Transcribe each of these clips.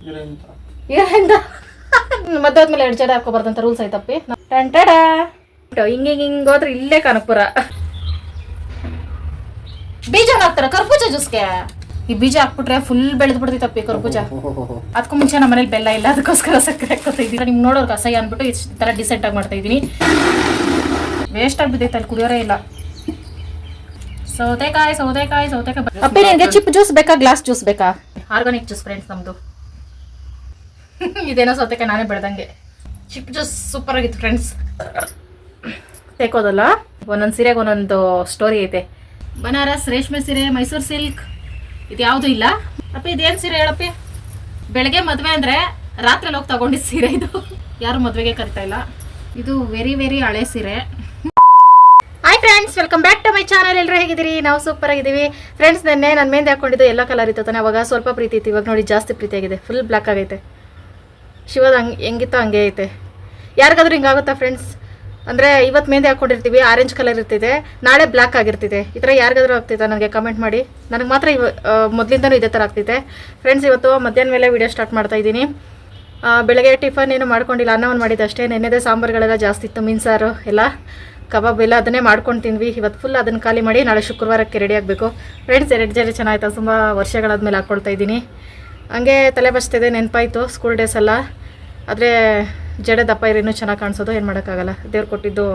ಮದ್ವೆ ಆದ್ಮೇಲೆ ಎರಡು ಜಡೆ ಹಾಕೋಬಾರ್ದಂತ ರೂಲ್ಸ್ ಐತಪ್ಪಿ. ಟಂಟಡ ಹಿಂಗ ಹಿಂಗ ಹೋದ್ರೆ ಇಲ್ಲೇ ಕನಕಪುರ ಬೀಜ ಹಾಕ್ತಾರ ಕರ್ಬೂಜ ಜ್ಯೂಸ್ಗೆ. ಈ ಬೀಜ ಹಾಕ್ಬಿಟ್ರೆ ಫುಲ್ ಬೆಳೆದ್ ಬಿಡ್ತೈತಪ್ಪಿ ಕರ್ಪೂಜ. ಅದಕ್ಕೂ ಮುಂಚೆ ನಮ್ಮ ಮನೇಲಿ ಬೆಲ್ಲ ಇಲ್ಲ ಅದಕ್ಕೋಸ್ಕರ ಸಕ್ಕರೆ ಹಾಕೋತಾ ಇದ್ದೀನಿ. ನಿಮ್ಗೆ ನೋಡೋರ್ಗೆ ಅಸಹ್ಯ ಅಂದ್ಬಿಟ್ಟು ಈ ತರ ಡಿಸೆಂಟ್ ಆಗಿ ಮಾಡ್ತಾ ಇದ್ದೀನಿ. ವೇಸ್ಟ್ ಆಗ್ಬಿದ್ದೈತೆ ಅಲ್ಲಿ ಕುಡಿಯೋರೇ ಇಲ್ಲ. ಸೌತೆಕಾಯಿ ಸೌತೆಕಾಯಿ ಸೌತೆಕಾಯಿ. ಅಪ್ಪಿ ನಿನ್ಗೆ ಚಿಪ್ ಜ್ಯೂಸ್ ಬೇಕಾ ಗ್ಲಾಸ್ ಜ್ಯೂಸ್ ಬೇಕಾ? ಆರ್ಗಾನಿಕ್ ಜ್ಯೂಸ್ ಫ್ರೆಂಡ್ಸ್ ನಮ್ದು. ಇದೇನೋ ಸೌತೆಕಾಯಿ ನಾನೇ ಬೆಳೆದಂಗೆ. ಚಿಪ್ ಜ್ಯೂಸ್ ಸೂಪರ್ ಆಗಿತ್ತು ಫ್ರೆಂಡ್ಸ್ ತೆಕೋದಲ್ಲ ಒಂದೊಂದು ಸೀರೆಗೆ ಒಂದೊಂದು ಸ್ಟೋರಿ ಐತೆ. ಬನಾರಸ್, ರೇಷ್ಮೆ ಸೀರೆ, ಮೈಸೂರು ಸಿಲ್ಕ್ ಇದು ಯಾವುದು ಇಲ್ಲ? ಅಪ್ಪ, ಇದೇನು ಸೀರೆ ಹೇಳಪ್ಪಿ? ಬೆಳಗ್ಗೆ ಮದುವೆ ಅಂದರೆ ರಾತ್ರಿ ಹೋಗಿ ತಗೊಂಡಿದ್ದ ಸೀರೆ ಇದು. ಯಾರು ಮದುವೆಗೆ ಕರಿತಾ ಇಲ್ಲ. ಇದು ವೆರಿ ವೆರಿ ಹಳೆ ಸೀರೆ. Hi friends welcome back to my channel ಎಲ್ಲರೂ ಹೇಗಿದ್ದೀರಿ? ನಾವು ಸೂಪರ್ ಆಗಿದ್ದೀವಿ. ಫ್ರೆಂಡ್ಸ್ ನೆನ್ನೆ ನನ್ನ ಮೇಂದೆ ಹಾಕೊಂಡಿದ್ದು ಎಲ್ಲ ಕಲರ್ ಇತ್ತು ತಾನೆ. ಅವಾಗ ಸ್ವಲ್ಪ ಪ್ರೀತಿ ಇತ್ತು. ಇವಾಗ ನೋಡಿ ಜಾಸ್ತಿ ಪ್ರೀತಿ ಆಗಿದೆ ಫುಲ್ ಬ್ಲ್ಯಾಕ್ ಆಗೈತೆ. ಶಿವದ ಹಂಗೆ ಹೆಂಗಿತ್ತೋ ಹಂಗೆ ಐತೆ. ಯಾರಿಗಾದ್ರೂ ಹಿಂಗಾಗುತ್ತಾ ಫ್ರೆಂಡ್ಸ್ ಅಂದರೆ ಇವತ್ತು ಮೆಹಂದಿ ಹಾಕ್ಕೊಂಡಿರ್ತೀವಿ ಆರೆಂಜ್ ಕಲರ್ ಇರ್ತಿದೆ, ನಾಳೆ ಬ್ಲ್ಯಾಕ್ ಆಗಿರ್ತಿದೆ. ಈ ಥರ ಯಾರಿಗಾದ್ರೂ ಆಗ್ತೈತೆ ನನಗೆ ಕಮೆಂಟ್ ಮಾಡಿ? ನನಗೆ ಮಾತ್ರ ಇವ ಮೊದಲಿಂದನೂ ಇದೇ ಥರ ಆಗ್ತಿದೆ. ಫ್ರೆಂಡ್ಸ್ ಇವತ್ತು ಮಧ್ಯಾಹ್ನ ಮೇಲೆ ವೀಡಿಯೋ ಸ್ಟಾರ್ಟ್ ಮಾಡ್ತಾ ಇದ್ದೀನಿ. ಬೆಳಗ್ಗೆ ಟಿಫನ್ ಏನು ಮಾಡ್ಕೊಂಡಿಲ್ಲ, ಅನ್ನವನ್ನು ಮಾಡಿದ್ದು ಅಷ್ಟೇ. ನೆನ್ನೆದೇ ಸಾಂಬಾರುಗಳೆಲ್ಲ ಜಾಸ್ತಿ ಇತ್ತು ಮೀನ್ಸಾರು ಎಲ್ಲ. ಕಬಾಬ್ ಎಲ್ಲ ಅದನ್ನೇ ಮಾಡ್ಕೊಂಡು ತಿಂದ್ವಿ. ಇವತ್ತು ಫುಲ್ ಅದನ್ನು ಖಾಲಿ ಮಾಡಿ ನಾಳೆ ಶುಕ್ರವಾರಕ್ಕೆ ರೆಡಿ ಆಗಬೇಕು. ಫ್ರೆಂಡ್ಸ್ ಎರಡು ಜನ ಚೆನ್ನಾಗಿತ್ತು. ತುಂಬ ವರ್ಷಗಳಾದ್ಮೇಲೆ ಹಾಕ್ಕೊಳ್ತಾ ಇದ್ದೀನಿ. ಹಂಗೆ ತಲೆ ಬಚ್ತಿದೆ ನೆನಪಾಯಿತು ಸ್ಕೂಲ್ ಡೇಸ್ ಎಲ್ಲ. ಆದರೆ ಜಡೆ ದಪ್ಪ ಇರೋ ಇನ್ನೂ ಚೆನ್ನಾಗಿ ಕಾಣಿಸೋದು ಏನು ಮಾಡೋಕ್ಕಾಗಲ್ಲ. ದೇವ್ರು ಕೊಟ್ಟಿದ್ದು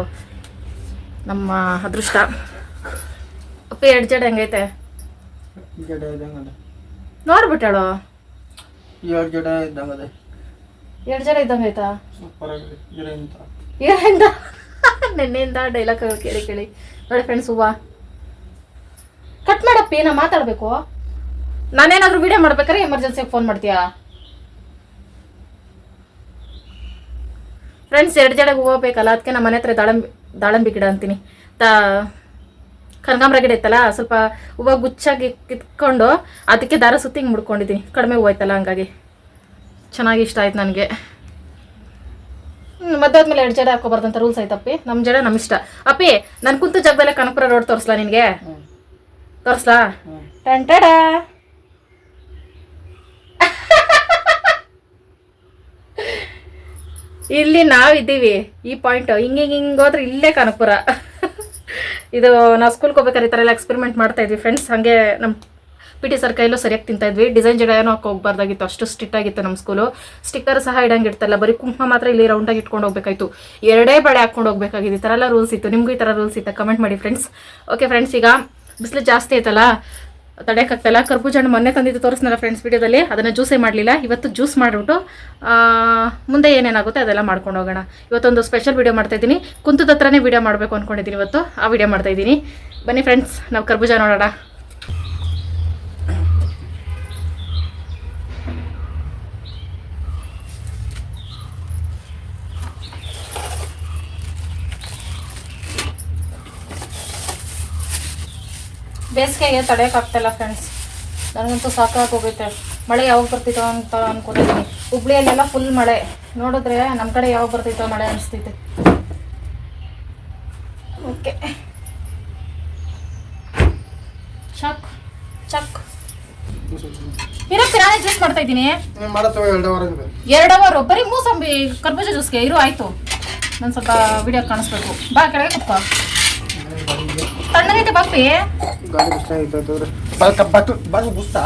ನಮ್ಮ ಅದೃಷ್ಟ. ಅಪ್ಪ ಎರಡು ಜಡೆ ಹೆಂಗೈತೆ? ನೋಡ್ಬಿಟ್ಟಾಳು? ಎರಡು ಜಡೆ ಇದ್ದಂಗದೆ ಎರಡು ಜಡೆ ಇದ್ದಂಗೆ ಆಯ್ತಾ? ಏನಿಂದ ನಿನ್ನೆಯಿಂದ ಡೈಲಾಗ್ ಕೇಳಿ ಕೇಳಿ. ನೋಡಿ ಫ್ರೆಂಡ್ಸ್ ಹೂವಾ. ಕಟ್ ಮಾಡಪ್ಪಿ ನಾ ಮಾತಾಡಬೇಕು? ನಾನೇನಾದ್ರೂ ವಿಡಿಯೋ ಮಾಡ್ಬೇಕಾರೆ ಎಮರ್ಜೆನ್ಸಿಗೆ ಫೋನ್ ಮಾಡ್ತೀಯಾ? ಫ್ರೆಂಡ್ಸ್ ಎರಡು ಜಡೆಗೆ ಹೂವು ಬೇಕಲ್ಲ ಅದಕ್ಕೆ ನಮ್ಮ ಮನೆ ಹತ್ರ ದಾಳಂಬಿ ದಾಳಂಬಿ ಗಿಡ ಅಂತೀನಿ. ತಾ ಕನಕಾಂಬ್ರ ಗಿಡ ಇತ್ತಲ್ಲ ಸ್ವಲ್ಪ ಹೂವು ಗುಚ್ಚಾಗಿ ಕಿತ್ಕೊಂಡು ಅದಕ್ಕೆ ದಾರ ಸುತ್ತಿ ಹಿಂಗೆ ಮುಡ್ಕೊಂಡಿದ್ದೀನಿ. ಕಡಿಮೆ ಹೂವು ಆಯ್ತಲ್ಲ ಹಂಗಾಗಿ. ಚೆನ್ನಾಗಿ ಇಷ್ಟ ಆಯ್ತು ನನಗೆ. ಮದ್ದಾದ್ಮೇಲೆ ಎರಡು ಜಡೆ ಹಾಕೋಬಾರ್ದಂತ ರೂಲ್ಸ್ ಆಯ್ತಪ್ಪಿ. ನಮ್ಮ ಜಡೆ ನಮ್ಮ ಇಷ್ಟ. ಅಪ್ಪಿ ನಾನು ಕುಂತು ಜಾಗದಲ್ಲೇ ಕನಕಪುರ ರೋಡ್ ತೋರಿಸ್ಲಾ ನಿನಗೆ? ತೋರಿಸ್ಲಾ? ಟಂಟಡ ಇಲ್ಲಿ ನಾವಿದ್ದೀವಿ. ಈ ಪಾಯಿಂಟ್ ಹಿಂಗೆ ಹಿಂಗೆ ಹೋದ್ರೆ ಇಲ್ಲೇ ಕನಕಪುರ. ಇದು ನಾವು ಸ್ಕೂಲ್ಗೆ ಹೋಗ್ಬೇಕಾದ್ರೆ ಈ ಥರ ಎಲ್ಲ ಎಕ್ಸ್ಪೆರಿಮೆಂಟ್ ಮಾಡ್ತಾ ಇದ್ವಿ. ಫ್ರೆಂಡ್ಸ್ ಹಾಗೆ ನಮ್ಮ ಪಿ ಟಿ ಸರ್ ಕೈಲೂ ಸರಿಯಾಗಿ ತಿಂತಾ ಇದ್ವಿ. ಡಿಸೈನ್ ಜಡ ಏನೋ ಹಾಕಿ ಹೋಗ್ಬಾರ್ದಾಗಿತ್ತು. ಅಷ್ಟು ಸ್ಟ್ರಿಕ್ಟ್ ಆಗಿತ್ತು ನಮ್ಮ ಸ್ಕೂಲು ಸ್ಟಿಕ್ಕರ್ ಸಹ ಇಡಂಗೆ ಇಡ್ತಲ್ಲ ಬರೀ ಕುಂಕುಮ ಮಾತ್ರ ಇಲ್ಲಿ ರೌಂಡಾಗಿ ಇಟ್ಕೊಂಡು ಹೋಗ್ಬೇಕಾಯ್ತು. ಎರಡೇ ಬಳೆ ಹಾಕ್ಕೊಂಡು ಹೋಗ್ಬೇಕಾಗಿದೆ. ಈ ಥರ ಎಲ್ಲ ರೂಲ್ಸ್ ಇತ್ತು. ನಿಮಗೂ ಈ ಥರ ರೂಲ್ಸ್ ಇತ್ತು? ಕಮೆಂಟ್ ಮಾಡಿ ಫ್ರೆಂಡ್ಸ್ ಓಕೆ ಫ್ರೆಂಡ್ಸ್ ಈಗ ಬಿಸಿಲು ಜಾಸ್ತಿ ಐತಲ್ಲ ತಡೆಯೋಕ್ಕಾಗ್ತಲ್ಲ ಕರ್ಬೂಜ ಹಣ್ಣು ಮೊನ್ನೆ ತಂದಿದ್ದು ತೋರಿಸ್ನಲ್ಲ ಫ್ರೆಂಡ್ಸ್ ವಿಡಿಯೋದಲ್ಲಿ ಅದನ್ನು ಜ್ಯೂಸೇ ಮಾಡಲಿಲ್ಲ. ಇವತ್ತು ಜ್ಯೂಸ್ ಮಾಡಿಬಿಟ್ಟು ಮುಂದೆ ಏನೇನಾಗುತ್ತೆ ಅದೆಲ್ಲ ಮಾಡ್ಕೊಂಡು ಹೋಗೋಣ. ಇವತ್ತೊಂದು ಸ್ಪೆಷಲ್ ವೀಡಿಯೋ ಮಾಡ್ತಾಯಿದ್ದೀನಿ ಕುಂತದ ಹತ್ರನೇ ವೀಡಿಯೋ ಮಾಡಬೇಕು ಅಂದ್ಕೊಂಡಿದ್ದೀನಿ ಇವತ್ತು. ಆ ವೀಡಿಯೋ ಮಾಡ್ತಾ ಇದ್ದೀನಿ. ಬನ್ನಿ ಫ್ರೆಂಡ್ಸ್ ನಾವು ಕರ್ಬೂಜ ನೋಡೋಣ. ಬೇಸಿಗೆಗೆ ತಡೆಯೋಕ್ಕಾಗ್ತಾಯಿಲ್ಲ ಫ್ರೆಂಡ್ಸ್ ನನಗಂತೂ ಸಾಕಾಗಿ ಹೋಗುತ್ತೆ ಮಳೆ ಯಾವಾಗ ಬರ್ತಿತ್ತು ಅಂತ ಅನ್ಕೊಂಡಿದ್ದೀನಿ ಹುಬ್ಳಿಯಲ್ಲೆಲ್ಲ ಫುಲ್ ಮಳೆ. ನೋಡಿದ್ರೆ ನಮ್ಮ ಕಡೆ ಯಾವಾಗ ಬರ್ತಿತ್ತು ಮಳೆ ಅನಿಸ್ತೈತೆ ಓಕೆ. ಚಕ್. ಚಕ್. ಇರೋ ಕಿರಾಣಿ ಜ್ಯೂಸ್ ಮಾಡ್ತಾ ಇದ್ದೀನಿ. ಎರಡು ಅವರು ಬರೀ ಮೂಸಂಬಿ ಕರ್ಬೂಜ ಜ್ಯೂಸ್ಗೆ ಇರು ಆಯಿತು. ನಾನು ಸ್ವಲ್ಪ ವಿಡಿಯೋ ಕಾಣಿಸ್ಬೇಕು. ಬಾ ಕೆಳಗೆ ಕುತ್ಕೋ. ತಣ್ಣಗೈತೆ ಬಾಪಿ ಗಾಡಿ ಇಷ್ಟ ಆಯ್ತು ಬಾಲ್ ಕಬ್ಬಟ್ಟು ಬಾಲ್ ಬುಸ್ತಾ?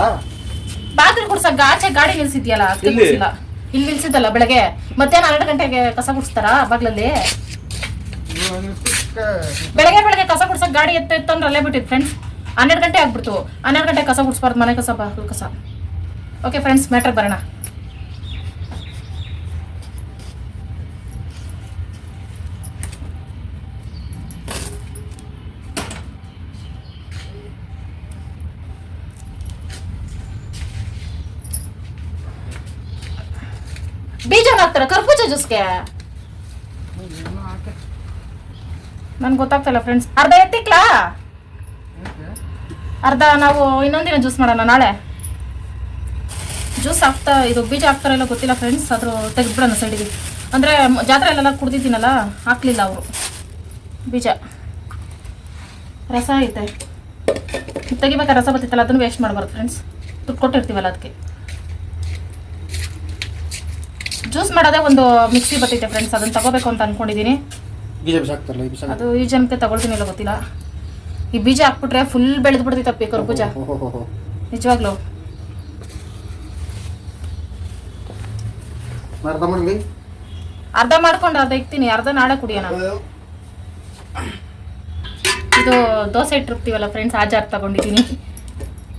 ಬಾಗಿಲು ಕುಡ್ಸಕ್ಕ ಆಚೆ ಗಾಡಿ ನಿಲ್ಸಿದ್ಯಲ್ಲ ಅದಕ್ಕೆ ಇಲ್ಲಿ? ನಿಲ್ಸಿದ್ದಲ್ಲ ಬೆಳಗ್ಗೆ? ಮಧ್ಯಾಹ್ನ ಹನ್ನೆರಡು ಗಂಟೆಗೆ ಕಸ ಗುಡಿಸ್ತಾರಾ ಬಾಗ್ಲಲ್ಲಿ? ಬೆಳಗ್ಗೆ ಬೆಳಗ್ಗೆ ಕಸ ಗುಡ್ಸಕ್ ಗಾಡಿ ಎತ್ತ ಎತ್ತಂದ್ರೆ ಅಲ್ಲೇ ಬಿಟ್ಟಿದ್ ಫ್ರೆಂಡ್ಸ್ ಹನ್ನೆರಡು ಗಂಟೆ ಆಗ್ಬಿಡ್ತು. ಹನ್ನೆರಡು ಗಂಟೆ ಕಸ ಗುಡ್ಸ್ಬಾರ್ದು ಮನೆ ಕಸ ಬಾ ಕಸ. ಓಕೆ ಫ್ರೆಂಡ್ಸ್ ಮ್ಯಾಟ್ರ್ ಬರೋಣ. ಬೀಜ ಹಾಕ್ತಾರೆ ಕರ್ಬೂಜ ಜ್ಯೂಸ್ಗೆ. ನನ್ಗೆ ಗೊತ್ತಾಗ್ತಿಲ್ಲ ಫ್ರೆಂಡ್ಸ್ ಅರ್ಧ ಎತ್ತಿಕ್ಲಾ? ಅರ್ಧ ನಾವು ಇನ್ನೊಂದಿನ ಜ್ಯೂಸ್ ಮಾಡೋಣ ನಾಳೆ. ಜ್ಯೂಸ್ ಹಾಕ್ತಾ ಇದು ಬೀಜ ಹಾಕ್ತಾರಲ್ಲ ಗೊತ್ತಿಲ್ಲ ಫ್ರೆಂಡ್ಸ್ ಅದ್ರ ತೆಗೆದ್ಬಿಡೋಣ ಸೈಡಿಗೆ ಅಂದರೆ ಜಾತ್ರೆಯಲ್ಲೆಲ್ಲ ಕುಡ್ದಿದ್ದೀನಲ್ಲ, ಹಾಕ್ಲಿಲ್ಲ ಅವರು. ಬೀಜ. ರಸ ಐತೆ. ತೆಗಿಬೇಕಾ ರಸ ಬರ್ತಿತ್ತಲ್ಲ ಅದನ್ನು ವೇಸ್ಟ್ ಮಾಡಬಾರ್ದು ಫ್ರೆಂಡ್ಸ್ ದುಡ್ಡು ಕೊಟ್ಟಿರ್ತೀವಲ್ಲ ಅದಕ್ಕೆ ಜ್ಯೂಸ್ ಮಾಡೋದೇ ಒಂದು ಮಿಕ್ಸಿ ಬರ್ತೈತೆ ಫ್ರೆಂಡ್ಸ್ ಅದನ್ನ ತಗೋಬೇಕು ಅಂತ ಅನ್ಕೊಂಡಿದ್ದೀನಿ ಬೀಜ ಬಿಸಾಕ್ತಾರಲ್ಲ ಈ ಬಿಸಾಕ ಅದು ಈ ಜನಕ್ಕೆ ತಗೊಳ್ತೀನಿ ಇಲ್ಲ ಗೊತ್ತಿಲ್ಲ. ಈ ಬೀಜ ಹಾಕ್ಬಿಟ್ರೆ ಫುಲ್ ಬೆಳೆದು ಬಿಡ್ತೈತಪ್ಪಿ ಕರ್ಬೂಜ. ನಿಜವಾಗ್ಲು. ಅರ್ಧ ಮಾಡಿ ಅರ್ಧ ಮಾಡ್ಕೊಂಡು ಅರ್ಧ ಇಕ್ತೀನಿ ಅರ್ಧ ನಾಳೆ ಕುಡಿಯೋಣ. ಇದು ದೋಸೆ ಇಟ್ಟಿರ್ತೀವಲ್ಲ ಫ್ರೆಂಡ್ಸ್ ಆ ಜಾರ್ ತಗೊಂಡಿದ್ದೀನಿ.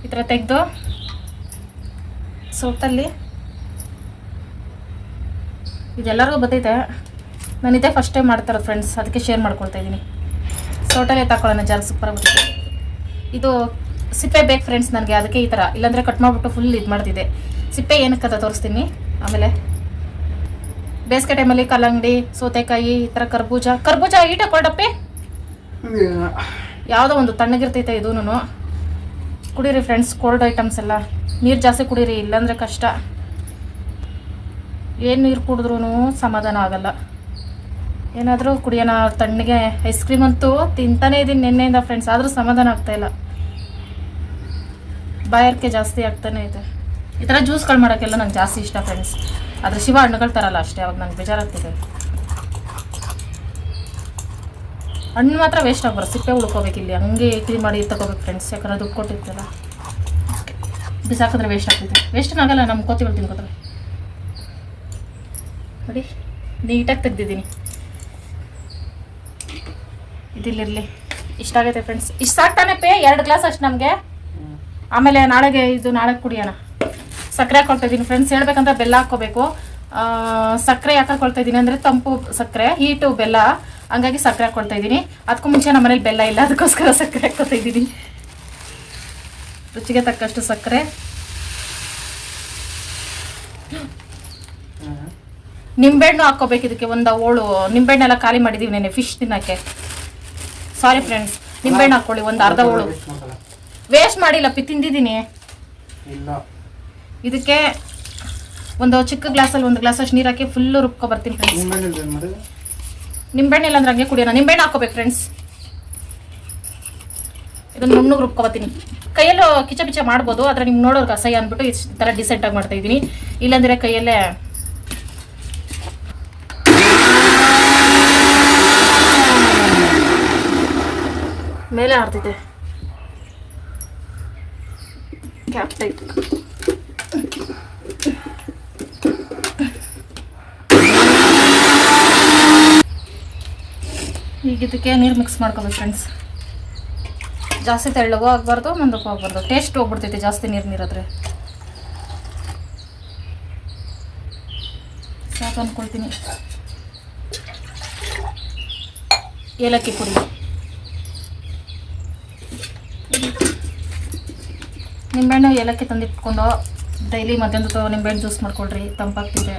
ಈ ಥರ ತೆಗೆದು ಸೋಟಲ್ಲಿ ಇದೆಲ್ಲರಿಗೂ ಬರ್ತೈತೆ ನಾನು ಇದೇ ಫಸ್ಟ್ ಟೈಮ್ ಮಾಡ್ತಾರೋ ಫ್ರೆಂಡ್ಸ್ ಅದಕ್ಕೆ ಶೇರ್ ಮಾಡ್ಕೊಳ್ತಾ ಇದ್ದೀನಿ. ಸೋಟಲ್ಲೇ ತಗೊಳ್ಳೋಣ ಜಾರ್ ಸೂಪರ್ ಬರ್ತೈತೆ ಇದು ಸಿಪ್ಪೆ ಬೇಕು ಫ್ರೆಂಡ್ಸ್ ನನಗೆ ಅದಕ್ಕೆ ಈ ಥರ ಇಲ್ಲಾಂದರೆ ಕಟ್ ಮಾಡಿಬಿಟ್ಟು ಫುಲ್ ಇದು ಮಾಡ್ತಿದ್ದೆ. ಸಿಪ್ಪೆ ಏನಕ್ಕೆ ಅಂತ ತೋರಿಸ್ತೀನಿ. ಆಮೇಲೆ ಬೇಸಿಗೆ ಟೈಮಲ್ಲಿ ಕಲ್ಲಂಗಡಿ ಸೌತೆಕಾಯಿ ಈ ಥರ ಕರ್ಬೂಜ. ಕರ್ಬೂಜ ಈಟ ಕೊಡಪ್ಪಿ ಯಾವುದೋ ಒಂದು ತಣ್ಣಗಿರ್ತೈತೆ ಇದೂನು ಕುಡೀರಿ ಫ್ರೆಂಡ್ಸ್ ಕೋಲ್ಡ್ ಐಟಮ್ಸ್ ಎಲ್ಲ. ನೀರು ಜಾಸ್ತಿ ಕುಡೀರಿ ಇಲ್ಲಾಂದರೆ ಕಷ್ಟ. ಏನು ನೀರು ಕುಡಿದ್ರೂ ಸಮಾಧಾನ ಆಗಲ್ಲ. ಏನಾದರೂ ಕುಡಿಯೋಣ, ತಣ್ಣಗೆ ಐಸ್ ಕ್ರೀಮ್ ಅಂತೂ ತಿಂತಾನೇ ಇದ್ದೀನಿ ನಿನ್ನೆಯಿಂದ ಫ್ರೆಂಡ್ಸ್ ಆದರೂ ಸಮಾಧಾನ ಆಗ್ತಾ ಇಲ್ಲ. ಬಾಯಾರಿಕೆ ಜಾಸ್ತಿ ಆಗ್ತಾನೆ ಇದೆ. ಈ ಥರ ಜ್ಯೂಸ್ಗಳು ಮಾಡೋಕ್ಕೆಲ್ಲ ನಂಗೆ ಜಾಸ್ತಿ ಇಷ್ಟ ಫ್ರೆಂಡ್ಸ್ ಆದರೆ ಶಿವ ಹಣ್ಣುಗಳು ತರಲ್ಲ ಅಷ್ಟೇ, ಅವಾಗ ನಂಗೆ ಬೇಜಾರಾಗ್ತಿದೆ. ಹಣ್ಣು ಮಾತ್ರ ವೇಸ್ಟ್ ಆಗ್ಬಾರ ಸಿಪ್ಪೆ ಉಳ್ಕೋಬೇಕು ಇಲ್ಲಿ, ಹಂಗೆ ಕ್ಲೀನ್ ಮಾಡಿ ತಗೋಬೇಕು ಫ್ರೆಂಡ್ಸ್ ಯಾಕಂದ್ರೆ ದುಡ್ಡು ಕೊಟ್ಟಿರ್ತಲ್ಲ ಬಿಸಾಕಿದ್ರೆ ವೇಸ್ಟ್ ಆಗ್ತಿದೆ. ವೇಸ್ಟ್ ಆಗಲ್ಲ ನಮ್ಮ ಕೋತಿಗಳು ತಿನ್ಕೋತಾರೆ. ನೋಡಿ ನೀಟಾಗಿ ತೆಗ್ದಿದ್ದೀನಿ. ಇದಿಲ್ಲಿರಲಿ. ಇಷ್ಟ ಆಗೈತೆ ಫ್ರೆಂಡ್ಸ್ ಇಷ್ಟು ಸಾಕು ತಾನೇ ಪೇ? ಎರಡು ಗ್ಲಾಸ್ ಅಷ್ಟು ನಮಗೆ. ಆಮೇಲೆ ನಾಳೆಗೆ ಇದು ನಾಳೆ ಕುಡಿಯೋಣ. ಸಕ್ಕರೆ ಹಾಕೊಳ್ತಾ ಇದ್ದೀನಿ ಫ್ರೆಂಡ್ಸ್ ಹೇಳ್ಬೇಕಂದ್ರೆ ಬೆಲ್ಲ ಹಾಕ್ಕೋಬೇಕು. ಸಕ್ಕರೆ ಯಾಕೆ ಹಾಕೊಳ್ತಾ ಇದ್ದೀನಿ ಅಂದರೆ ತಂಪು ಸಕ್ಕರೆ ಹೀಟು ಬೆಲ್ಲ. ಹಂಗಾಗಿ ಸಕ್ಕರೆ ಹಾಕೊಳ್ತಾ ಇದ್ದೀನಿ ಅದಕ್ಕೂ ಮುಂಚೆ ನಮ್ಮ ಮನೇಲಿ ಬೆಲ್ಲ ಇಲ್ಲ. ಅದಕ್ಕೋಸ್ಕರ ಸಕ್ಕರೆ ಹಾಕ್ಕೊತಾ ಇದ್ದೀನಿ ರುಚಿಗೆ ತಕ್ಕಷ್ಟು ಸಕ್ಕರೆ. ನಿಂಬೆಹಣ್ಣು ಹಾಕ್ಕೋಬೇಕು ಇದಕ್ಕೆ ಒಂದು ಓಳು ನಿಂಬೆಹಣ್ಣೆಲ್ಲ ಖಾಲಿ ಮಾಡಿದ್ದೀವಿ ನೆನೆ ಫಿಶ್ ತಿನ್ನಕ್ಕೆ. ಸಾರಿ ಫ್ರೆಂಡ್ಸ್ ನಿಂಬೆಹಣ್ಣು ಹಾಕ್ಕೊಳ್ಳಿ ಒಂದು ಅರ್ಧ ಓಳು ವೇಸ್ಟ್ ಮಾಡಿಲ್ಲ ಪಿ ತಿಂದಿದ್ದೀನಿ. ಇದಕ್ಕೆ ಒಂದು ಚಿಕ್ಕ ಗ್ಲಾಸಲ್ಲಿ ಒಂದು ಗ್ಲಾಸ್ ಅಷ್ಟು ನೀರು ಹಾಕಿ ಫುಲ್ಲು ರುಬ್ಕೊ ಬರ್ತೀನಿ ಫ್ರೆಂಡ್ಸ್ ನಿಂಬೆಹಣ್ಣು ಇಲ್ಲ ಅಂದ್ರೆ ಹಂಗೆ ಕುಡಿಯೋಣ. ನಿಂಬೆಹಣ್ಣು ಹಾಕೋಬೇಕು ಫ್ರೆಂಡ್ಸ್ ಇದನ್ನು ನುಣ್ಣಗೆ ರುಬ್ಕೊ ಬರ್ತೀನಿ. ಕೈಯಲ್ಲೂ ಕಿಚ ಪಿಚ ಮಾಡ್ಬೋದು ಆದರೆ ನಿಮ್ಗೆ ನೋಡೋರ್ಗೆ ಅಸಹ್ಯ ಅಂದ್ಬಿಟ್ಟು ಈ ಥರ ಡಿಸೆಂಟಾಗಿ ಮಾಡ್ತಾ ಇದ್ದೀನಿ ಇಲ್ಲಾಂದರೆ ಕೈಯಲ್ಲೇ ಮೇಲೆ ಆಡ್ತಿದೆ ಕ್ಯಾಪ್ ಟೈಪ್ ಈಗ ಇದಕ್ಕೆ ನೀರು ಮಿಕ್ಸ್ ಮಾಡ್ಕೋಬೇಕು ಫ್ರೆಂಡ್ಸ್ ಜಾಸ್ತಿ ತೆಳ್ಳಗೂ ಆಗಬಾರ್ದು, ಮಂದಕ್ಕೂ ಆಗಬಾರ್ದು. ಟೇಸ್ಟ್ ಹೋಗ್ಬಿಡ್ತೈತೆ ಜಾಸ್ತಿ ನೀರು ನೀರಾದ್ರೆ. ಸಾಕು ಅಂದ್ಕೊಳ್ತೀನಿ ಏಲಕ್ಕಿ ಪುಡಿ. ನಿಂಬೆಹಣ್ಣು ಏಲಕ್ಕಿ ತಂದಿಟ್ಕೊಂಡು ಡೈಲಿ ಮಧ್ಯಾಹ್ನದ ನಿಂಬೆಹಣ್ಣು ಜ್ಯೂಸ್ ಮಾಡ್ಕೊಳ್ರಿ ತಂಪಾಗ್ತಿದೆ.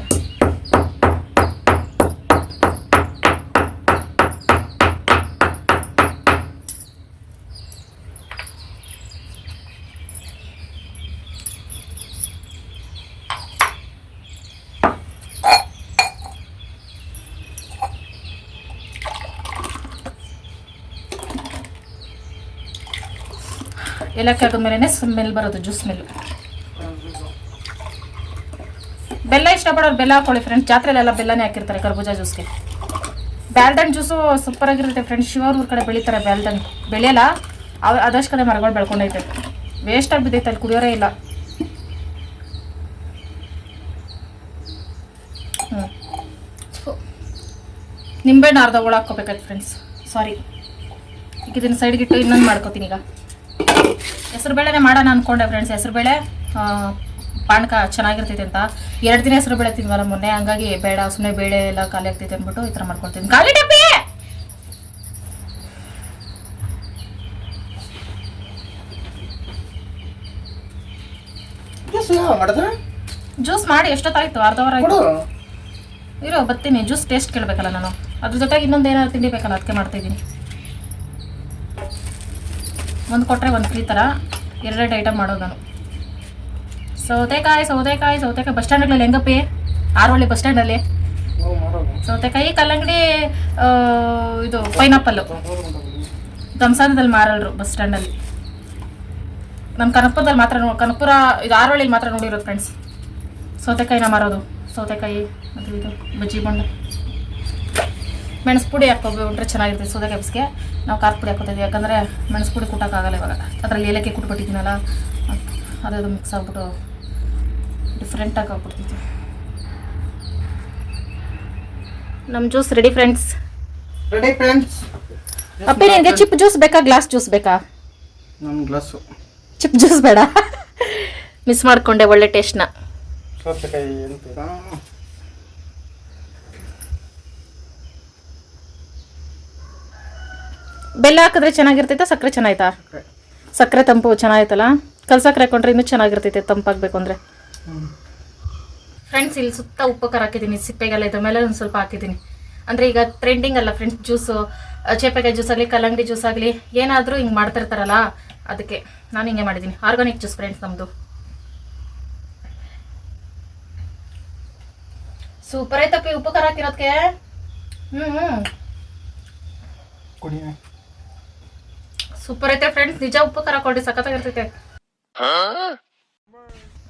ಏಲಕ್ಕಿ ಹಾಕಿದ್ಮೇಲೆ ಸ್ಮೆಲ್ ಬರೋದು ಜ್ಯೂಸ್ ಸ್ಮೆಲ್ ಬೆಲ್ಲ ಇಷ್ಟಪಡೋರು ಬೆಲ್ಲ ಹಾಕೊಳ್ಳಿ ಫ್ರೆಂಡ್ಸ್ ಜಾತ್ರೆಲೆಲ್ಲ ಬೆಲ್ಲನೇ ಹಾಕಿರ್ತಾರೆ ಕರ್ಬೂಜ ಜ್ಯೂಸ್ಗೆ ಬ್ಯಾಲ್ಡನ್ ಜ್ಯೂಸು ಸೂಪರ್ ಆಗಿರುತ್ತೆ ಫ್ರೆಂಡ್ಸ್ ಶಿವರ್ ಕಡೆ ಬೆಳಿತಾರೆ ಬ್ಯಾಲ್ಡನ್ ಬೆಳೆಯಲ್ಲ ಅದಷ್ಟು ಕಡೆ ಮರಗಳು ಬೆಳ್ಕೊಂಡೈತೆ. ವೇಸ್ಟ್ ಆಗಿ ಬಿದ್ದೈತೆ, ಅಲ್ಲಿ ಕುಡಿಯೋರೇ ಇಲ್ಲ. ಹ್ಞೂ ನಿಂಬೆಹಣ್ಣು ಅರ್ಧ ಒಳ ಫ್ರೆಂಡ್ಸ್ ಸಾರಿ ಈಗ ಇದನ್ನು ಸೈಡ್ಗಿಟ್ಟು ಇನ್ನೊಂದು ಮಾಡ್ಕೋತೀನಿ ಈಗ. ಹೆಸರುಬೇಳೆನೇ ಮಾಡೋಣ ಅನ್ಕೊಂಡೆ ಫ್ರೆಂಡ್ಸ್ ಹೆಸರುಬೇಳೆ ಪಾನಕ ಚೆನ್ನಾಗಿರ್ತೈತೆ ಅಂತ. ಎರಡು ದಿನ ಹೆಸರು ಬೇಳೆ ತಿನ್ವಲ್ಲ ಮೊನ್ನೆ ಹಂಗಾಗಿ ಬೇಡ ಸುಮ್ಮನೆ ಬೇಳೆ ಎಲ್ಲ ಖಾಲಿ ಆಗ್ತೈತೆ ಅಂದ್ಬಿಟ್ಟು ಈ ಥರ ಮಾಡ್ಕೊಳ್ತೀನಿ. ಖಾಲಿ ಡಬ್ಬಿ! ಜ್ಯೂಸ್ ಮಾಡಿ ಎಷ್ಟೊತ್ತಾಯ್ತು? ಅರ್ಧ ಅವರ್ ಕೊಡು. ಆಯ್ತು ಇರೋ ಬರ್ತೀನಿ. ಜ್ಯೂಸ್ ಟೇಸ್ಟ್ ಕೇಳಬೇಕಲ್ಲ ನಾನು. ಅದ್ರ ಜೊತೆಗೆ ಇನ್ನೊಂದು ಏನಾದ್ರು ತಿಂಡಿ ಬೇಕಲ್ಲ ಅದಕ್ಕೆ ಮಾಡ್ತಾ ಇದ್ದೀನಿ. ಒಂದು ಕೊಟ್ಟರೆ ಒಂದು ಫ್ರೀ ಥರ ಎರಡೆರಡು ಐಟಮ್ ಮಾಡೋದು ನಾನು. ಸೌತೆಕಾಯಿ ಸೌತೆಕಾಯಿ ಸೌತೆಕಾಯಿ ಬಸ್ ಸ್ಟ್ಯಾಂಡ್ಗಳಲ್ಲಿ ಹೆಂಗಪ್ಪಿ? ಆರೋಳಿ ಬಸ್ ಸ್ಟ್ಯಾಂಡಲ್ಲಿ ಸೌತೆಕಾಯಿ, ಕಲ್ಲಂಗಡಿ ಇದು ಪೈನಾಪಲ್ಲು ಧಮ್ಸಾನದಲ್ಲಿ ಮಾರಲ್ರು ಬಸ್ ಸ್ಟ್ಯಾಂಡಲ್ಲಿ ನಮ್ಮ ಕನಕಪುರದಲ್ಲಿ ಮಾತ್ರ ನೋಡಿ ಕನಕಪುರ ಇದು ಆರೋಳಿಲಿ ಮಾತ್ರ ನೋಡಿರೋದು ಫ್ರೆಂಡ್ಸ್ ಸೌತೆಕಾಯಿನ ಮಾರೋದು. ಸೌತೆಕಾಯಿ ಮತ್ತು ಇದು ಬಜ್ಜಿ ಬಣ್ಣ ಮೆಣಸು ಪುಡಿ ಹಾಕೋಬಿಟ್ರೆ ಚೆನ್ನಾಗಿರ್ತದೆ ಸೌತೆಕಾಯಿ ಬಿಸ್ಗೆ ನಾವು ಖಾರದ ಪುಡಿ ಹಾಕೋತಿದ್ವಿ ಯಾಕಂದರೆ ಮೆಣಸು ಪುಡಿ ಕುಟ್ಟೋಕ್ಕಾಗಲ್ಲ ಇವಾಗ. ಅದರಲ್ಲಿ ಏಲಕ್ಕಿ ಕುಟ್ಬಿಟ್ಟಿದ್ದೀನಲ್ಲ ಅದ್- ಅದು ಮಿಕ್ಸ್ ಆಗಿಬಿಟ್ಟು ಡಿಫ್ರೆಂಟಾಗಿ ಹಾಕ್ಬಿಡ್ತಿದ್ವಿ. ನಮ್ಮ juice ready friends ready friends ಅಪ್ಪಿ ನಿನಗೆ ಚಿಪ್ ಜ್ಯೂಸ್ ಬೇಕಾ? ಗ್ಲಾಸ್ ಜ್ಯೂಸ್ ಬೇಕಾ? ನಮ್ಮ ಗ್ಲಾಸು ಚಿಪ್ ಜ್ಯೂಸ್ ಬೇಡ. ಮಿಸ್ ಮಾಡ್ಕೊಂಡೆ ಒಳ್ಳೆ ಟೇಸ್ಟ್ನ ಸೌತೆಕಾಯಿ ಅಂತೀರಾ ಬೆಲ್ಲ ಹಾಕಿದ್ರೆ ಚೆನ್ನಾಗಿರ್ತೈತಾ? ಸಕ್ಕರೆ ಚೆನ್ನಾಯ್ತಾ? ಸಕ್ಕರೆ. ತಂಪು ಚೆನ್ನಾಗಿತ್ತಲ್ಲ ಕಲ್ ಸಕ್ಕರೆ ಹಾಕೊಂಡ್ರೆ ಇನ್ನೂ ಚೆನ್ನಾಗಿರ್ತೈತೆ ತಂಪಾಗಬೇಕು ಅಂದರೆ. ಫ್ರೆಂಡ್ಸ್ ಇಲ್ಲಿ ಸುತ್ತ ಉಪ್ಪು ಖಾರ ಹಾಕಿದ್ದೀನಿ ಸಿಪ್ಪೆಗೆಲ್ಲ ಇದ್ರ ಮೇಲೆ ಒಂದು ಸ್ವಲ್ಪ ಹಾಕಿದ್ದೀನಿ. ಅಂದರೆ ಈಗ ಟ್ರೆಂಡಿಂಗ್ ಅಲ್ಲ ಫ್ರೆಂಡ್ಸ್ ಜ್ಯೂಸು ಚೇಪೆಕಾಯಿ ಜ್ಯೂಸ್ ಆಗಲಿ ಕಲ್ಲಂಗಡಿ ಜ್ಯೂಸ್ ಆಗಲಿ ಏನಾದರೂ ಹಿಂಗೆ ಮಾಡ್ತಿರ್ತಾರಲ್ಲ ಅದಕ್ಕೆ ನಾನು ಹಿಂಗೆ ಮಾಡಿದ್ದೀನಿ. ಆರ್ಗಾನಿಕ್ ಜ್ಯೂಸ್ ಫ್ರೆಂಡ್ಸ್ ನಮ್ಮದು ಸೂಪರ್ ಐತಪ್ಪಿ ಉಪ್ಪು ಖಾರ ಹಾಕಿರೋದಕ್ಕೆ ಹ್ಞೂ ಹ್ಞೂ ಕುಡಿ ಸೂಪರ್ ಐತೆ ಫ್ರೆಂಡ್ಸ್ ನಿಜ ಉಪ್ಪು ಖಾರ ಕೊಡಿ ಸಖತ್ತಾಗಿರ್ತೈತೆ.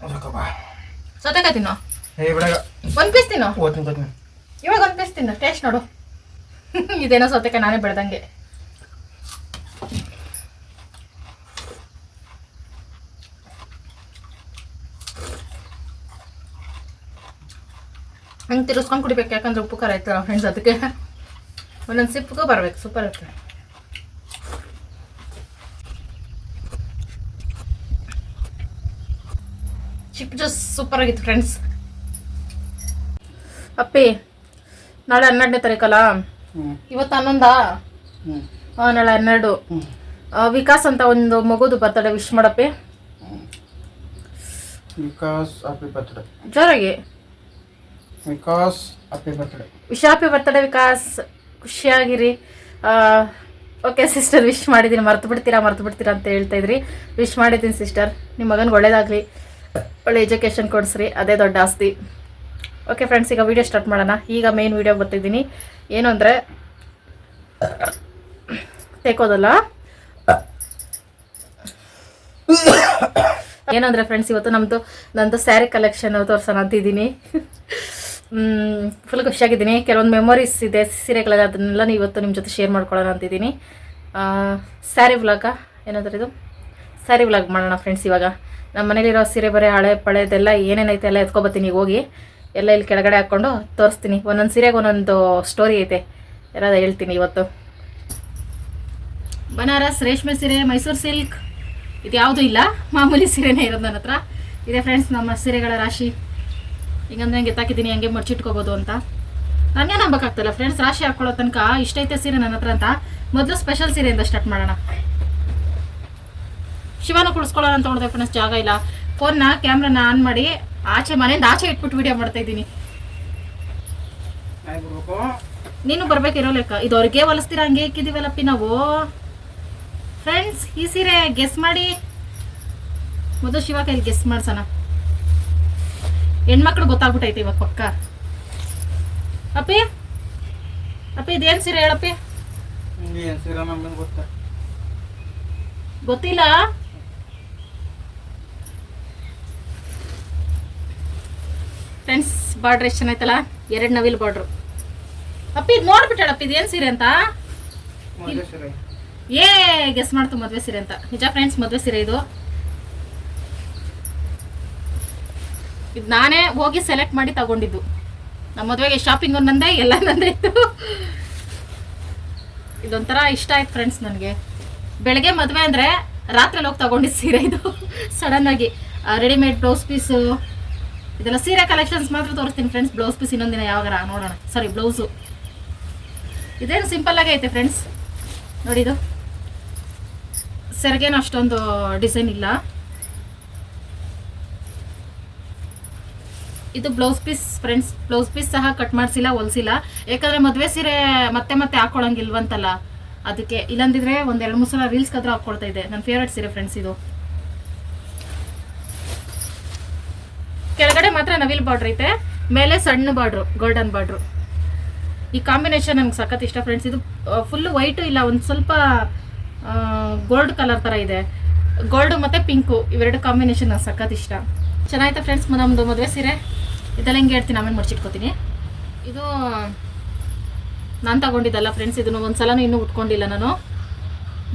ಇರ್ತೈತೆ ಸೌತೆಕಾಯಿ ತಿನ್ನೋ. ಒಂದ್ ಪೀಸ್ ತಿನ್ನೋ. ಇವಾಗ ಒಂದ್ ಪೀಸ್ ತಿನ್ನೋ ಟೇಸ್ಟ್ ನೋಡು. ಇದೇನೋ ಸೌತೆಕಾಯಿ ನಾನೇ ಬೆಳೆದಂಗೆ. ಹಂಗೆ ತಿರ್ಸ್ಕೊಂಡು ಕುಡಿಬೇಕು ಯಾಕಂದ್ರೆ ಉಪ್ಪು ಖಾರ ಆಯ್ತಲ್ಲ ಫ್ರೆಂಡ್ಸ್ ಅದಕ್ಕೆ. ಒಂದೊಂದು ಸಿಪ್ಗೂ ಬರ್ಬೇಕು ಸೂಪರ್ ಇರುತ್ತೆ ಜ್ಯೂಸ್ ಸೂಪರ್ ಆಗಿತ್ತು ಫ್ರೆಂಡ್ಸ್ ಅಪ್ಪಿ ನಾಳೆ ಹನ್ನೆರಡನೇ ತಾರೀಕಲ್ಲ? ಇವತ್ತು ಹನ್ನೊಂದಾ? ನಾಳೆ ಹನ್ನೆರಡು. ವಿಕಾಸ್ ಅಂತ ಒಂದು ಮಗುದು ಬರ್ತಡೆ ವಿಶ್ ಮಾಡಪ್ಪಿ. ವಿಕಾಸ್ ಹ್ಯಾಪಿ ಬರ್ತ್ಡೇ ಜೋರಾಗಿ. Vikas happy birthday wish happy birthday Vikas. ಖುಷಿಯಾಗಿರಿ. Okay sister wish ಮಾಡಿದ್ದೀನಿ ಮರ್ತು ಬಿಡ್ತೀರಾ ಮರ್ತು ಬಿಡ್ತೀರಾ ಅಂತ ಹೇಳ್ತಾ ಇದ್ರಿ. ವಿಶ್ ಮಾಡಿದ್ದೀನಿ ಸಿಸ್ಟರ್ ನಿಮ್ಮ ಮಗನಿಗೆ ಒಳ್ಳೇದಾಗಲಿ. ಒಳ್ಳೆ ಎಜುಕೇಷನ್ ಕೊಡಿಸ್ರಿ, ಅದೇ ದೊಡ್ಡ ಆಸ್ತಿ. ಓಕೆ ಫ್ರೆಂಡ್ಸ್ ಈಗ ವೀಡಿಯೋ ಸ್ಟಾರ್ಟ್ ಮಾಡೋಣ. ಈಗ ಮೇನ್ ವೀಡಿಯೋ ಬರ್ತಿದ್ದೀನಿ. ಏನು ಅಂದರೆ ತೆಕೋದಲ್ಲ ಏನಂದ್ರೆ ಫ್ರೆಂಡ್ಸ್ ಇವತ್ತು ನಮ್ಮದು ನಂದು ಸ್ಯಾರಿ ಕಲೆಕ್ಷನ್ ತೋರ್ಸೋಣ ಅಂತಿದ್ದೀನಿ ಫುಲ್ ಖುಷಿಯಾಗಿದ್ದೀನಿ ಕೆಲವೊಂದು ಮೆಮೊರೀಸ್ ಇದೆ ಸೀರೆಗಳ ಅದನ್ನೆಲ್ಲ ಇವತ್ತು ನಿಮ್ಮ ಜೊತೆ ಶೇರ್ ಮಾಡ್ಕೊಳ್ಳೋಣ ಅಂತಿದ್ದೀನಿ ಸ್ಯಾರಿ ವ್ಲಾಗ ಏನಂದ್ರೆ ಇದು? ಸ್ಯಾರಿ ವ್ಲಾಗ್ ಮಾಡೋಣ ಫ್ರೆಂಡ್ಸ್ ಇವಾಗ. ನಮ್ಮ ಮನೇಲಿರೋ ಸೀರೆ ಬರೀ, ಹಳೆ ಪಳೆದೆಲ್ಲ ಏನೇನೈತೆ ಎಲ್ಲ ಎತ್ಕೊಬತ್ತೀನಿ ಈಗ ಹೋಗಿ ಎಲ್ಲ ಇಲ್ಲಿ ಕೆಳಗಡೆ ಹಾಕ್ಕೊಂಡು ತೋರಿಸ್ತೀನಿ. ಒಂದೊಂದು ಸೀರೆಗೆ ಒಂದೊಂದು ಸ್ಟೋರಿ ಐತೆ. ಎಲ್ಲ ಹೇಳ್ತೀನಿ ಇವತ್ತು. ಬನಾರಸ್, ರೇಷ್ಮೆ ಸೀರೆ, ಮೈಸೂರು ಸಿಲ್ಕ್. ಇದು ಯಾವುದೂ ಇಲ್ಲ. ಮಾಮೂಲಿ ಸೀರೆನೇ ಇರೋದು ನನ್ನ ಹತ್ರ. ಇದೆ ಫ್ರೆಂಡ್ಸ್ ನಮ್ಮ ಸೀರೆಗಳ ರಾಶಿ. ಹಿಂಗಂದ್ರೆ ಹಂಗೆ ಎತ್ತಾಕಿದ್ದೀನಿ, ಹಂಗೆ ಮಡ್ಚಿಟ್ಕೋಬೋದು ಅಂತ. ನನಗೆ ನಂಬಕ್ಕಾಗ್ತಲ್ಲ ಫ್ರೆಂಡ್ಸ್ ರಾಶಿ ಹಾಕ್ಕೊಳ್ಳೋ ತನಕ ಇಷ್ಟೈತೆ ಸೀರೆ ನನ್ನ ಹತ್ರ ಅಂತ. ಮೊದಲು ಸ್ಪೆಷಲ್ ಸೀರೆಯಿಂದ ಸ್ಟಾರ್ಟ್ ಮಾಡೋಣ. ಶಿವನ ಕುಳಿಸ್ಕೊಳ್ಳೋಣ ಅಂತ ನೋಡಿದೆ ಫ್ರೆಂಡ್ಸ್ ಜಾಗ ಇಲ್ಲ. ಫೋನ್ನ ಕ್ಯಾಮ್ರಾನ ಆನ್ ಮಾಡಿ ಆಚೆ ಮನೆಯಿಂದ ಆಚೆ ಇಟ್ಬಿಟ್ಟು ವಿಡಿಯೋ ಮಾಡ್ತಾ ಇದ್ದೀನಿ. ನೀನು ಬರ್ಬೇಕಿರೋ ಲೆಕ್ಕ. ಇದು ಅವ್ರಿಗೆ ಹೊಲಿಸ್ತೀರಾ? ಹಂಗೆ ಇಕ್ಕಿದೀವಲ್ಲಪ್ಪಿ ನಾವು. ಫ್ರೆಂಡ್ಸ್ ಈ ಸೀರೆ ಗೆಸ್ ಮಾಡಿ. ಮೊದಲು ಶಿವ ಕೈಲಿ ಗೆಸ್ ಮಾಡ್ಸೋಣ. ಹೆಣ್ಮಕ್ಳು ಗೊತ್ತಾಗ್ಬಿಟ್ಟೈತೆ ಇವಾಗ ಪಕ್ಕ. ಅಪ್ಪಿ ಅಪ್ಪಿ ಇದೇನು ಸೀರೆ ಹೇಳಪ್ಪಿ? ಗೊತ್ತಿಲ್ಲ ಫ್ರೆಂಡ್ಸ್ ಬಾರ್ಡ್ರ್ ಎಷ್ಟು ಚೆನ್ನಾಯ್ತಲ್ಲ ಎರಡು ನವಿಲ್ ಬಾರ್ಡ್ರು. ಅಪ್ಪಿ ಇದು ನೋಡ್ಬಿಟ್ಟಾಳಪ್ಪಿ ಇದೇನು ಸೀರೆ ಅಂತ? ಏ ಗೆಸ್ ಮಾಡ್ತು ಮದ್ವೆ ಸೀರೆ ಅಂತ. ನಿಜ ಫ್ರೆಂಡ್ಸ್ ಮದ್ವೆ ಸೀರೆ ಇದು. ಇದು ನಾನೇ ಹೋಗಿ ಸೆಲೆಕ್ಟ್ ಮಾಡಿ ತಗೊಂಡಿದ್ದು. ನಮ್ಮ ಮದುವೆಗೆ ಶಾಪಿಂಗ್ ನಂದೇ ಎಲ್ಲ ನಂದೇ ಇತ್ತು. ಇದೊಂಥರ ಇಷ್ಟ ಆಯ್ತು ಫ್ರೆಂಡ್ಸ್ ನನಗೆ. ಬೆಳಗ್ಗೆ ಮದುವೆ ಅಂದರೆ ರಾತ್ರಿ ಹೋಗಿ ತಗೊಂಡಿದ್ದು ಸೀರೆ ಇದು. ಸಡನ್ನಾಗಿ ಆಗಿ. ರೆಡಿಮೇಡ್ ಬ್ಲೌಸ್ ಪೀಸು ಇದೆಲ್ಲ ಸೀರೆ ಕಲೆಕ್ಷನ್ಸ್ ಮಾತ್ರ ತೋರಿಸ್ತೀನಿ ಫ್ರೆಂಡ್ಸ್ ಬ್ಲೌಸ್ ಪೀಸ್ ಇನ್ನೊಂದಿನ ಯಾವಾಗ ನೋಡೋಣ. ಸಾರಿ ಬ್ಲೌಸು ಇದೇನು ಸಿಂಪಲ್ ಆಗಿ ಐತೆ ಫ್ರೆಂಡ್ಸ್ ನೋಡಿ ಇದು. ಸೆರಗೇನು ಅಷ್ಟೊಂದು ಡಿಸೈನ್ ಇಲ್ಲ. ಇದು blouse piece friends blouse piece ಸಹ ಕಟ್ ಮಾಡಿಸಿಲ್ಲ, ಹೊಲ್ಸಿಲ್ಲ. ಯಾಕಂದ್ರೆ ಮದುವೆ ಸೀರೆ ಮತ್ತೆ ಮತ್ತೆ ಹಾಕೊಳಂಗಿಲ್ವಂತಲ್ಲ. ಅದಕ್ಕೆ ಇಲ್ಲಂದಿದ್ರೆ ಒಂದ್ ಎರಡು ಮೂರು ಸಲ ರೀಲ್ಸ್ ಕದ್ರ ಹಾಕೊಳ್ತಾ ಇದೆ. ನನ್ನ ಫೇವ್ರೆಟ್ ಸೀರೆ ಫ್ರೆಂಡ್ಸ್ ಇದು ಕೆಳಗಡೆ ಮಾತ್ರ ನವಿಲ್ ಬಾರ್ಡ್ರ್ ಐತೆ. ಮೇಲೆ ಸಣ್ಣ ಬಾರ್ಡ್ರು ಗೋಲ್ಡನ್ ಬಾರ್ಡ್ರು ಈ ಕಾಂಬಿನೇಷನ್ ನನಗೆ ಸಖತ್ ಇಷ್ಟ ಫ್ರೆಂಡ್ಸ್ ಇದು ಫುಲ್ ವೈಟು ಇಲ್ಲ, ಒಂದು ಸ್ವಲ್ಪ ಗೋಲ್ಡ್ ಕಲರ್ ಥರ ಇದೆ. ಗೋಲ್ಡ್ ಮತ್ತು ಪಿಂಕು ಇವೆರಡು ಕಾಂಬಿನೇಷನ್ ನಂಗೆ ಸಖತ್ ಇಷ್ಟ. ಚೆನ್ನಾಯ್ತಾ ಫ್ರೆಂಡ್ಸ್ ನಮ್ಮದು ಮದುವೆ ಸೀರೆ? ಇದೆಲ್ಲ ಹಿಂಗೆ ಹೇಳ್ತೀನಿ, ಆಮೇಲೆ ಮುಡ್ಚಿಟ್ಕೋತೀನಿ. ಇದು, ನಾನು ತಗೊಂಡಿದ್ದಲ್ಲ ಫ್ರೆಂಡ್ಸ್ ಇದನ್ನು ಒಂದು ಸಲನೂ ಇನ್ನೂ ಉಟ್ಕೊಂಡಿಲ್ಲ ನಾನು.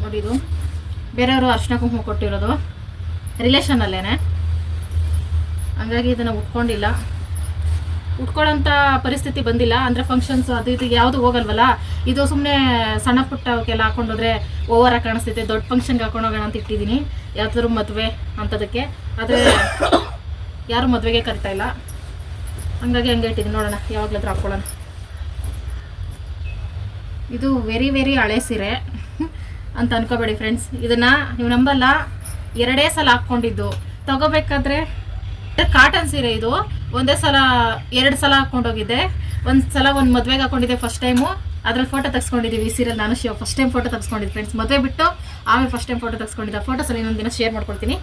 ನೋಡಿ ಇದು. ಬೇರೆಯವರು ಅರ್ಶಿನ ಕುಂಕುಮ ಕೊಟ್ಟಿರೋದು. ರಿಲೇಷನಲ್ಲೇನೆ ಹಂಗಾಗಿ ಇದನ್ನು ಉಟ್ಕೊಂಡಿಲ್ಲ. ಉಟ್ಕೊಳ್ಳೋಂಥ ಪರಿಸ್ಥಿತಿ ಬಂದಿಲ್ಲ. ಅಂದರೆ ಫಂಕ್ಷನ್ಸ್ ಅದು ಇದು ಯಾವುದು ಹೋಗಲ್ವಲ್ಲ? ಇದು ಸುಮ್ಮನೆ ಸಣ್ಣ ಪುಟ್ಟ ಅವಕ್ಕೆಲ್ಲ ಹಾಕೊಂಡೋದ್ರೆ ಓವರಾಗಿ ಕಾಣಿಸ್ತೈತೆ ದೊಡ್ಡ ಫಂಕ್ಷನ್ಗೆ ಹಾಕೊಂಡು ಹೋಗೋಣ ಅಂತ ಇಟ್ಟಿದ್ದೀನಿ ಯಾವ್ದಾದ್ರು ಮದುವೆ ಅಂಥದಕ್ಕೆ ಆದರೆ ಯಾರು ಮದುವೆಗೆ ಕರಿತಾ ಇಲ್ಲ. ಹಂಗಾಗಿ ಹಂಗೆ ಇಟ್ಟಿದ್ದೀನಿ ನೋಡೋಣ, ಯಾವಾಗಲಾದ್ರೂ ಹಾಕ್ಕೊಳ್ಳೋಣ ಇದು ವೆರಿ ವೆರಿ ಹಳೆ ಸೀರೆ ಅಂತ ಅನ್ಕೋಬೇಡಿ ಫ್ರೆಂಡ್ಸ್ ಇದನ್ನು ನೀವು ನಂಬಲ್ಲ. ಎರಡೇ ಸಲ ಹಾಕ್ಕೊಂಡಿದ್ದು. ತಗೋಬೇಕಾದ್ರೆ ಕಾಟನ್ ಸೀರೆ ಇದು. ಒಂದೇ ಸಲ, ಎರಡು ಸಲ ಹಾಕೊಂಡೋಗಿದ್ದೆ ಒಂದ್ ಸಲ ಒಂದು ಮದ್ವೆಗೆ ಹಾಕೊಂಡಿದ್ದೆ ಫಸ್ಟ್ ಟೈಮು ಅದ್ರಲ್ಲಿ ಫೋಟೋ ತಗ್ಸ್ಕೊಂಡಿದ್ದೀವಿ ಈ ಸೀರೆ ನಾನು ಶಿವ ಫಸ್ಟ್ ಟೈಮ್ ಫೋಟೋ ತಗ್ಸ್ಕೊಂಡಿದ್ದೆ ಫ್ರೆಂಡ್ಸ್ ಮದುವೆ ಬಿಟ್ಟು ಆಮೇಲೆ ಫಸ್ಟ್ ಟೈಮ್ ಫೋಟೋ ತೆಗೆಸ್ಕೊಂಡಿದ್ದೆ. ಫೋಟೋಸಲ್ಲಿ ಇನ್ನೊಂದಿನ ಇನ್ನೊಂದು ದಿನ ಶೇರ್ ಮಾಡ್ಕೊಡ್ತೀನಿ.